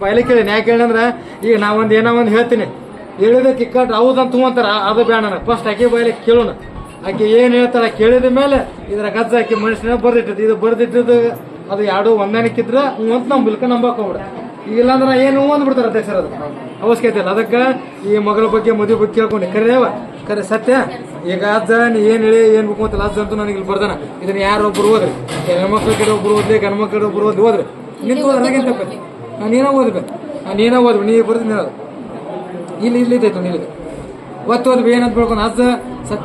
ಬಾಯ್ಲೆ ಕೇಳಿ ಯಾಕೆ ಕೇಳಂದ್ರೆ ಈಗ ನಾ ಒಂದು ಏನೋ ಒಂದು ಹೇಳ್ತೀನಿ. ಹೇಳಿದ ಕಿಕ್ಕಟ್ ಹೌದಂತ ಅಂತಾರ ಅದು ಬೇಡ ಫಸ್ಟ್ ಆಕೆ ಬಾಯ್ಲೆ ಕೇಳೋಣ. ಆಕೆ ಏನ್ ಹೇಳ್ತಾರ ಕೇಳಿದ ಮೇಲೆ ಇದ್ರ ಗಜ್ಜ ಆಕೆ ಮನುಷ್ಯನ ಬರ್ದಿಟ್ಟದ ಇದು ಬರ್ದಿಟ್ಟದ ಅದು ಯಾಡೋ ಹೊಂದಾಣಿಕಿದ್ರ ಹ್ಞೂ ಅಂತ ನಮ್ ಬಿಲ್ಕ ನಂಬಕ್ ಹೋಗ್ಬಿಡ ಇಲ್ಲ ಅಂದ್ರೆ ಏನು ಅಂದ್ಬಿಡ್ತಾರ ಅಧ್ಯಕ್ಷರ ಅದು. ಅವಶ್ಯಕತೆ ಇಲ್ಲ. ಅದಕ್ಕೆ ಈ ಮಗಳ ಬಗ್ಗೆ ಮದುವೆ ಬಗ್ಗೆ ಕೇಳ್ಕೊಂಡೆ ಕರೆಯವ ಕರೆ ಸತ್ಯ. ಈಗ ಅಜ್ಜ, ನೀ ಏನ್ ಹೇಳಿ, ಏನ್ ಬೇಕು ಅಂತ ಅಜ್ಜ ಅಂತೂ ನನಗೆ ಇಲ್ಲಿ ಬರ್ದಾನ. ಇದನ್ನ ಯಾರೊಬ್ರು ಓದ್ರಿ ಹೆಣ್ಮಕ್ಳ ಕಡೆ ಒಬ್ರು ಓದ್ಲಿ ಗಂಡ್ಮಕ್ಳ ಕಡೆ ಒಬ್ರು ಓದಿ ಹೋದ್ರಿ? ನಿಂತು ಹೋದ್ರೆ ನಾನು ಏನೋ ನೀನೇ ನಾನು ಓದ್ಬೇಕು. ನೀ ಬರ್ತೀನಿ ಹೇಳೋದು ಇಲ್ಲಿ ಇಲ್ಲಿ ಇದೆ ನೀನು ಒತ್ತು ಓದ್ಬೇಕು ಏನಂತ ಬೆಳ್ಕೊಂಡು ಅಜ್ಜ ಸತ್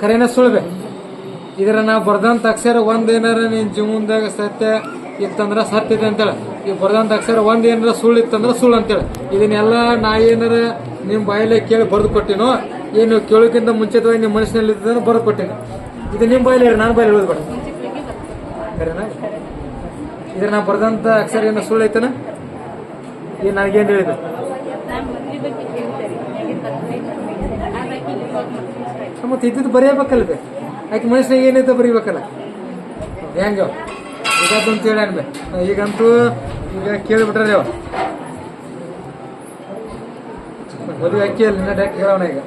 ಕರೆನ ಸುಳ್ಬೆ ಇದರ ನಾವು ಬರ್ದಂತ ಅಕ್ಷರ ಒಂದೇನಾರ ನಿನ್ ಜೀವನದಾಗ ಸತ್ಯ ಇತ್ತಂದ್ರ ಸತ್ಯ ಇದೆ ಅಂತೇಳಿ. ಈ ಬರ್ದಂತ ಅಕ್ಷರ ಒಂದು ಏನಾರ ಸುಳ್ಳು ಇತ್ತಂದ್ರೆ ಸುಳ್ಳು ಅಂತೇಳಿ. ಇದನ್ನೆಲ್ಲ ನಾ ಏನಾರ ನಿಮ್ಮ ಬಾಯಲ್ಲೇ ಕೇಳಿ ಬರೆದು ಕೊಟ್ಟಿನೋ ಏನು ಕೇಳೋಕ್ಕಿಂತ ಮುಂಚಿತವಾಗಿ ನಿಮ್ಮ ಮನಸ್ಸಿನಲ್ಲಿ ಇದ್ದ ಬರೆದು ಕೊಟ್ಟಿನಿ. ಇದು ನಿಮ್ಮ ಬಾಯಲ್ಲಿ ನಾನು ಬಾಯಲ್ಲಿ ಹೇಳೋದು ಬೇಡ. ಸರಿನಾ? ಇದ್ರ ನಾ ಬರ್ದಂತ ಅಕ್ಷರ ಏನೋ ಸುಳ್ಳು ಐತನ? ಏನ್ ನನಗೇನ್ ಆಯ್ತು ಮತ್ತೆ ಇದ್ದಿದ್ದು ಬರೆಯಬೇಕಲ್ಲ ಬೇ ಆಕೆ ಮನುಷ್ಯನಾಗ ಏನೈತೆ ಬರೀಬೇಕಲ್ಲ? ಹೆಂಗ? ಇದಾತು ಅಂತ ಹೇಳಿ ಅನ್ಬೆ ಈಗಂತೂ ಈಗ ಕೇಳಿಬಿಟ್ರೆ ನೀವು. ಮದುವೆ ಅಕ್ಕಿ ಅಲ್ಲಿ ಡೈರೆಕ್ಟ್ ಹೇಳೋಣ ಈಗ.